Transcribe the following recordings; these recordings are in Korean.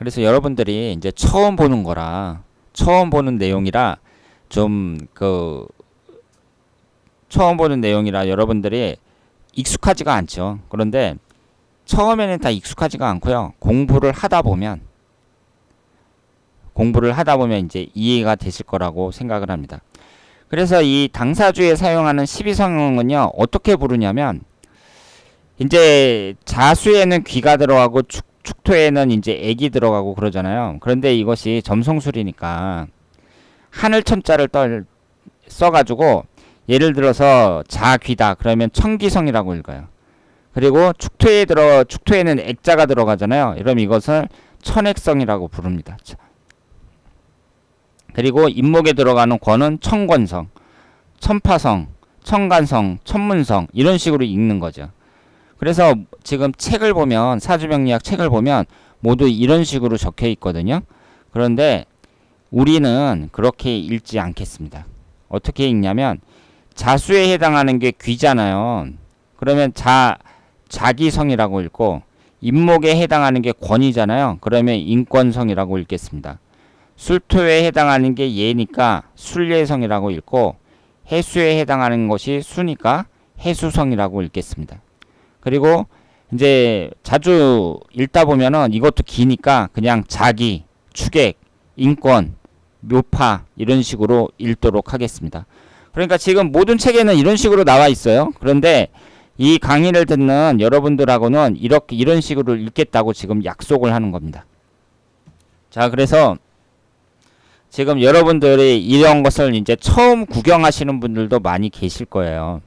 그래서 여러분들이 이제 처음 보는 거라 처음 보는 내용이라 좀 그 처음 보는 내용이라 여러분들이 익숙하지가 않죠. 그런데 처음에는 다 익숙하지가 않고요. 공부를 하다 보면 공부를 하다 보면 이제 이해가 되실 거라고 생각을 합니다. 그래서 이 당사주에 사용하는 12성형은요. 어떻게 부르냐면 이제 자수에는 귀가 들어가고 축, 축토에는 이제 액이 들어가고 그러잖아요. 그런데 이것이 점성술이니까 하늘 천자를 떨 써가지고 예를 들어서 자귀다 그러면 청기성이라고 읽어요. 그리고 축토에 들어 축토에는 액자가 들어가잖아요. 그럼 이것을 천액성이라고 부릅니다. 그리고 임목에 들어가는 권은 청권성, 천파성, 청간성, 천문성 이런 식으로 읽는 거죠. 그래서 지금 책을 보면 사주명리학 책을 보면 모두 이런 식으로 적혀 있거든요. 그런데 우리는 그렇게 읽지 않겠습니다. 어떻게 읽냐면 자수에 해당하는 게 귀잖아요. 그러면 자 자기성이라고 읽고 임목에 해당하는 게 권이잖아요. 그러면 인권성이라고 읽겠습니다. 술토에 해당하는 게 예니까 술예성이라고 읽고 해수에 해당하는 것이 수니까 해수성이라고 읽겠습니다. 그리고 이제 자주 읽다 보면은 이것도 기니까 그냥 자기, 추객, 인권, 묘파 이런 식으로 읽도록 하겠습니다. 그러니까 지금 모든 책에는 이런 식으로 나와 있어요. 그런데 이 강의를 듣는 여러분들하고는 이렇게 이런 식으로 읽겠다고 지금 약속을 하는 겁니다. 자, 그래서 지금 여러분들이 이런 것을 이제 처음 구경하시는 분들도 많이 계실 거예요.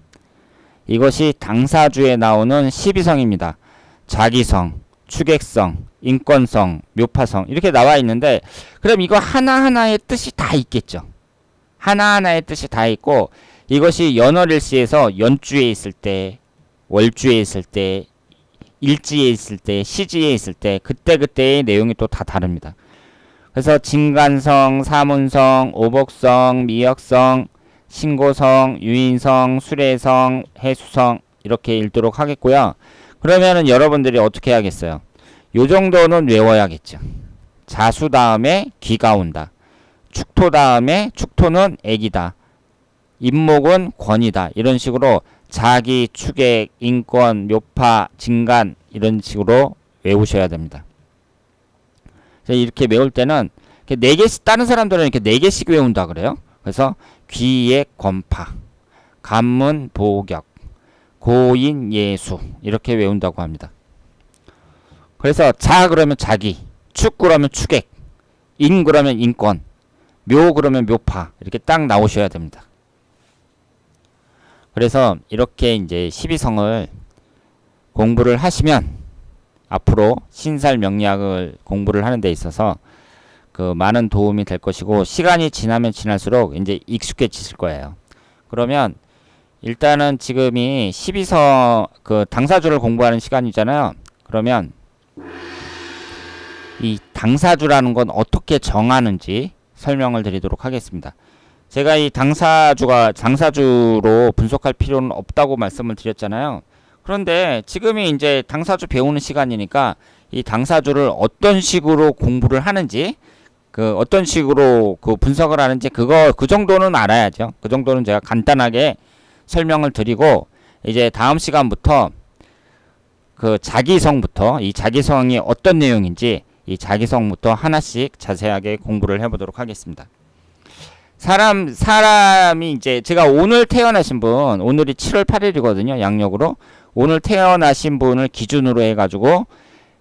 이것이 당사주에 나오는 12성입니다. 자기성, 추객성, 인권성, 묘파성 이렇게 나와 있는데 그럼 이거 하나하나의 뜻이 다 있겠죠. 하나하나의 뜻이 다 있고 이것이 연월일시에서 연주에 있을 때, 월주에 있을 때, 일지에 있을 때, 시지에 있을 때 그때그때의 내용이 또 다 다릅니다. 그래서 진간성, 사문성, 오복성, 미역성, 신고성, 유인성, 수레성, 해수성 이렇게 읽도록 하겠고요. 그러면은 여러분들이 어떻게 하겠어요? 요 정도는 외워야겠죠. 자수 다음에 귀가 온다. 축토 다음에 축토는 액이다. 임목은 권이다. 이런 식으로 자기, 추객, 인권, 묘파, 진간 이런 식으로 외우셔야 됩니다. 이렇게 외울 때는 네 개씩 다른 사람들은 이렇게 네 개씩 외운다 그래요. 그래서 귀의 권파, 간문 보격, 고인 예수 이렇게 외운다고 합니다. 그래서 자 그러면 자기, 축 그러면 추객, 인 그러면 인권, 묘 그러면 묘파 이렇게 딱 나오셔야 됩니다. 그래서 이렇게 이제 12성을 공부를 하시면 앞으로 신살 명리학을 공부를 하는 데 있어서 그 많은 도움이 될 것이고 시간이 지나면 지날수록 이제 익숙해지실 거예요. 그러면 일단은 지금이 12성 그 당사주를 공부하는 시간이잖아요. 그러면 이 당사주라는 건 어떻게 정하는지 설명을 드리도록 하겠습니다. 제가 이 당사주가 당사주로 분석할 필요는 없다고 말씀을 드렸잖아요. 그런데 지금이 이제 당사주 배우는 시간이니까 이 당사주를 어떤 식으로 공부를 하는지 그 어떤 식으로 그 분석을 하는지 그거 그 정도는 알아야죠. 그 정도는 제가 간단하게 설명을 드리고 이제 다음 시간부터 그 자기성부터 이 자기성이 어떤 내용인지 이 자기성부터 하나씩 자세하게 공부를 해보도록 하겠습니다. 사람 사람이 이제 제가 오늘 태어나신 분 오늘이 7월 8일이거든요 양력으로 오늘 태어나신 분을 기준으로 해가지고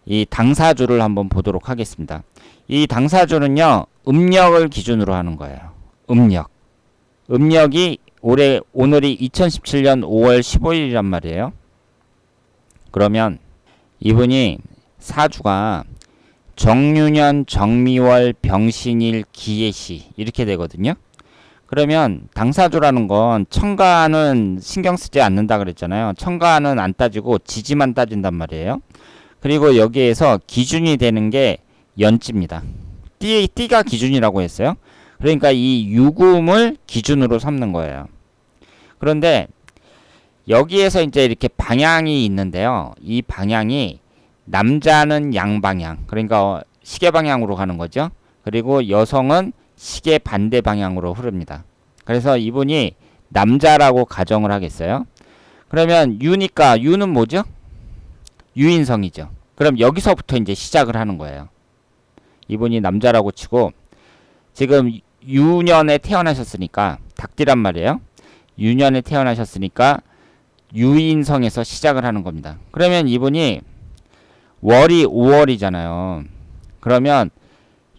이 당사주를 한번 보도록 하겠습니다. 이 당사주는요 음력을 기준으로 하는 거예요. 음력 음력이 올해 오늘이 2017년 5월 15일이란 말이에요. 그러면 이분이 사주가 정유년 정미월 병신일 기예시 이렇게 되거든요. 그러면 당사주라는 건 청가는 신경 쓰지 않는다 그랬잖아요. 청가는 안 따지고 지지만 따진단 말이에요. 그리고 여기에서 기준이 되는 게 연지입니다. 띠, 띠가 기준이라고 했어요. 그러니까 이 유금을 기준으로 삼는 거예요. 그런데 여기에서 이제 이렇게 방향이 있는데요. 이 방향이 남자는 양방향. 그러니까 시계 방향으로 가는 거죠. 그리고 여성은 시계 반대 방향으로 흐릅니다. 그래서 이분이 남자라고 가정을 하겠어요. 그러면 유니까 유는 뭐죠? 유인성이죠. 그럼 여기서부터 이제 시작을 하는 거예요. 이분이 남자라고 치고 지금 유년에 태어나셨으니까 닭띠란 말이에요. 유년에 태어나셨으니까 유인성에서 시작을 하는 겁니다. 그러면 이분이 월이 5월이잖아요. 그러면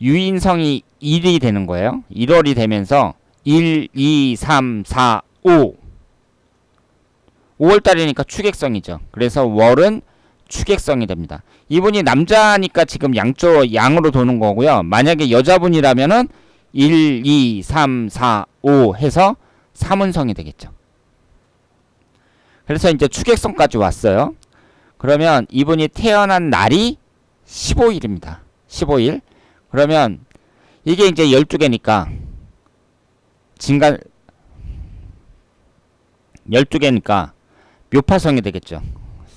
유인성이 1이 되는 거예요. 1월이 되면서 1, 2, 3, 4, 5. 5월달이니까 추객성이죠. 그래서 월은 추객성이 됩니다. 이분이 남자니까 지금 양쪽 양으로 도는 거고요. 만약에 여자분이라면은 1, 2, 3, 4, 5 해서 삼운성이 되겠죠. 그래서 이제 추객성까지 왔어요. 그러면 이분이 태어난 날이 15일입니다. 15일. 그러면 이게 이제 12개니까 진간 12개니까 묘파성이 되겠죠.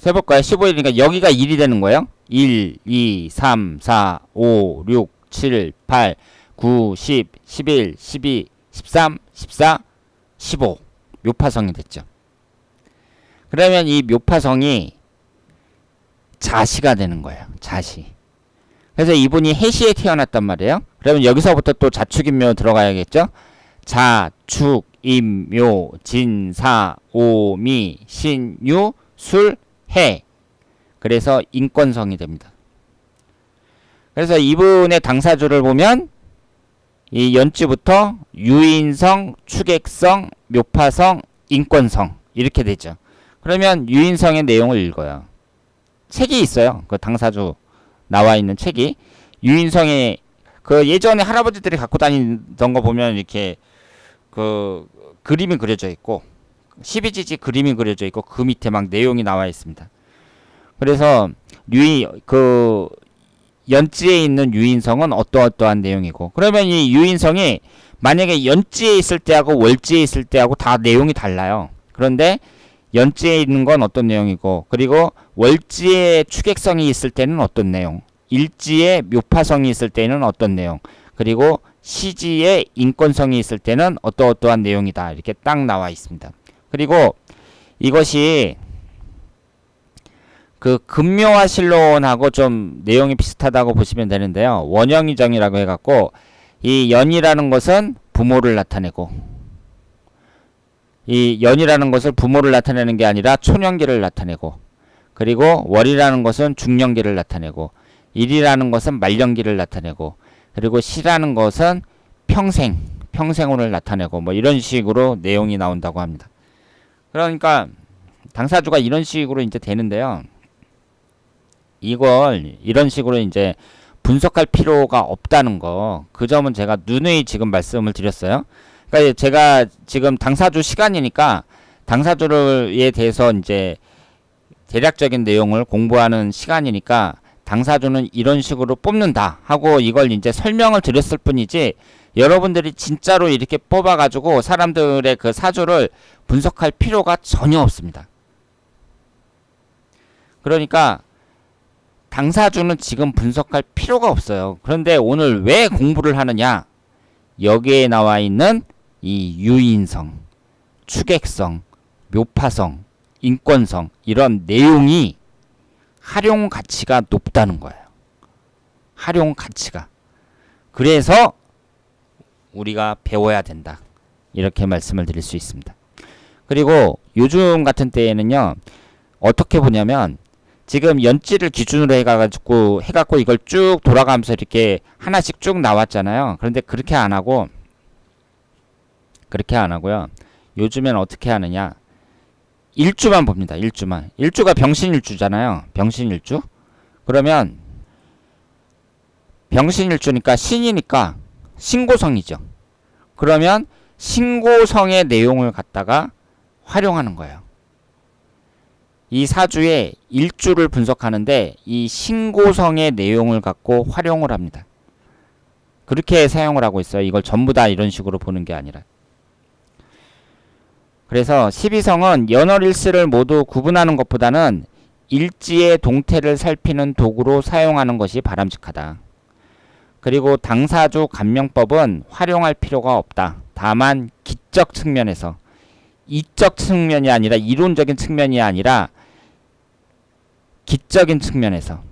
세볼까요? 15일이니까 여기가 1이 되는 거예요. 1, 2, 3, 4, 5, 6, 7, 8, 9, 10, 11, 12, 13, 14, 15. 묘파성이 됐죠. 그러면 이 묘파성이 자시가 되는 거예요. 자시. 그래서 이분이 해시에 태어났단 말이에요. 그러면 여기서부터 또 자축인묘 들어가야겠죠. 자, 축, 임묘, 진사, 오미, 신유, 술, 해. 그래서 인권성이 됩니다. 그래서 이분의 당사주를 보면 이 연지부터 유인성, 추객성, 묘파성, 인권성 이렇게 되죠. 그러면 유인성의 내용을 읽어요. 책이 있어요. 그 당사주 나와 있는 책이 유인성의 그 예전에 할아버지들이 갖고 다니던 거 보면 이렇게 그 그림이 그려져 있고 12지지 그림이 그려져 있고 그 밑에 막 내용이 나와 있습니다. 그래서 유인 그 연지에 있는 유인성은 어떠어떠한 내용이고 그러면 이 유인성이 만약에 연지에 있을 때하고 월지에 있을 때하고 다 내용이 달라요. 그런데 연지에 있는 건 어떤 내용이고 그리고 월지에 추객성이 있을 때는 어떤 내용 일지에 묘파성이 있을 때는 어떤 내용 그리고 시지에 인권성이 있을 때는 어떠어떠한 내용이다 이렇게 딱 나와 있습니다. 그리고 이것이 그 금묘와 실론하고 좀 내용이 비슷하다고 보시면 되는데요. 원형이정이라고 해갖고 이 연이라는 것은 부모를 나타내고 이 연이라는 것을 부모를 나타내는 게 아니라 초년기를 나타내고 그리고 월이라는 것은 중년기를 나타내고 일이라는 것은 말년기를 나타내고 그리고 시라는 것은 평생 평생혼을 나타내고 뭐 이런 식으로 내용이 나온다고 합니다. 그러니까 당사주가 이런 식으로 이제 되는데요. 이걸 이런 식으로 이제 분석할 필요가 없다는 거. 그 점은 제가 누누이 지금 말씀을 드렸어요. 그러니까 제가 지금 당사주 시간이니까 당사주에 대해서 이제 대략적인 내용을 공부하는 시간이니까 당사주는 이런 식으로 뽑는다 하고 이걸 이제 설명을 드렸을 뿐이지 여러분들이 진짜로 이렇게 뽑아가지고 사람들의 그 사주를 분석할 필요가 전혀 없습니다. 그러니까 당사주는 지금 분석할 필요가 없어요. 그런데 오늘 왜 공부를 하느냐? 여기에 나와 있는 이 유인성, 추객성, 묘파성, 인권성 이런 내용이 활용 가치가 높다는 거예요. 활용 가치가. 그래서 우리가 배워야 된다. 이렇게 말씀을 드릴 수 있습니다. 그리고 요즘 같은 때에는요. 어떻게 보냐면 지금 연지를 기준으로 해가지고 해갖고 이걸 쭉 돌아가면서 이렇게 하나씩 쭉 나왔잖아요. 그런데 그렇게 안 하고 그렇게 안 하고요. 요즘엔 어떻게 하느냐? 일주만 봅니다. 일주만. 일주가 병신일주잖아요. 병신일주. 그러면 병신일주니까 신이니까 신고성이죠. 그러면 신고성의 내용을 갖다가 활용하는 거예요. 이 사주의 일주를 분석하는데 이 신고성의 내용을 갖고 활용을 합니다. 그렇게 사용을 하고 있어요. 이걸 전부 다 이런 식으로 보는 게 아니라. 그래서 12성은 연월일수를 모두 구분하는 것보다는 일지의 동태를 살피는 도구로 사용하는 것이 바람직하다. 그리고 당사주 감명법은 활용할 필요가 없다. 다만 기적 측면에서 이적 측면이 아니라 이론적인 측면이 아니라 기적인 측면에서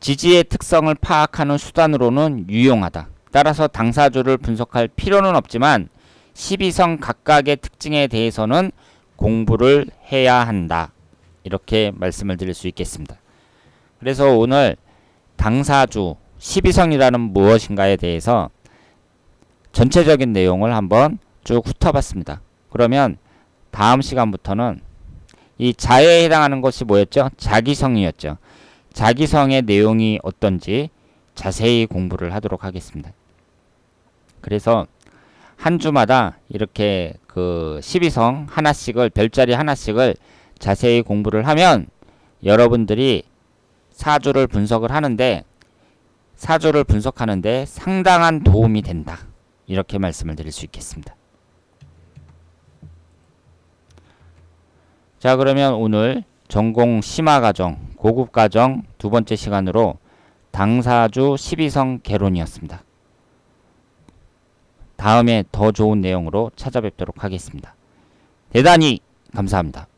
지지의 특성을 파악하는 수단으로는 유용하다. 따라서 당사주를 분석할 필요는 없지만 12성 각각의 특징에 대해서는 공부를 해야 한다. 이렇게 말씀을 드릴 수 있겠습니다. 그래서 오늘 당사주 12성이라는 무엇인가에 대해서 전체적인 내용을 한번 쭉 훑어봤습니다. 그러면 다음 시간부터는 이 자에에 해당하는 것이 뭐였죠? 자기성이었죠. 자기성의 내용이 어떤지 자세히 공부를 하도록 하겠습니다. 그래서 한 주마다 이렇게 그 12성 하나씩을 별자리 하나씩을 자세히 공부를 하면 여러분들이 사주를 분석을 하는데 사주를 분석하는데 상당한 도움이 된다. 이렇게 말씀을 드릴 수 있겠습니다. 자, 그러면 오늘 전공 심화 과정, 고급 과정 두 번째 시간으로 당사주 12성 개론이었습니다. 다음에 더 좋은 내용으로 찾아뵙도록 하겠습니다. 대단히 감사합니다.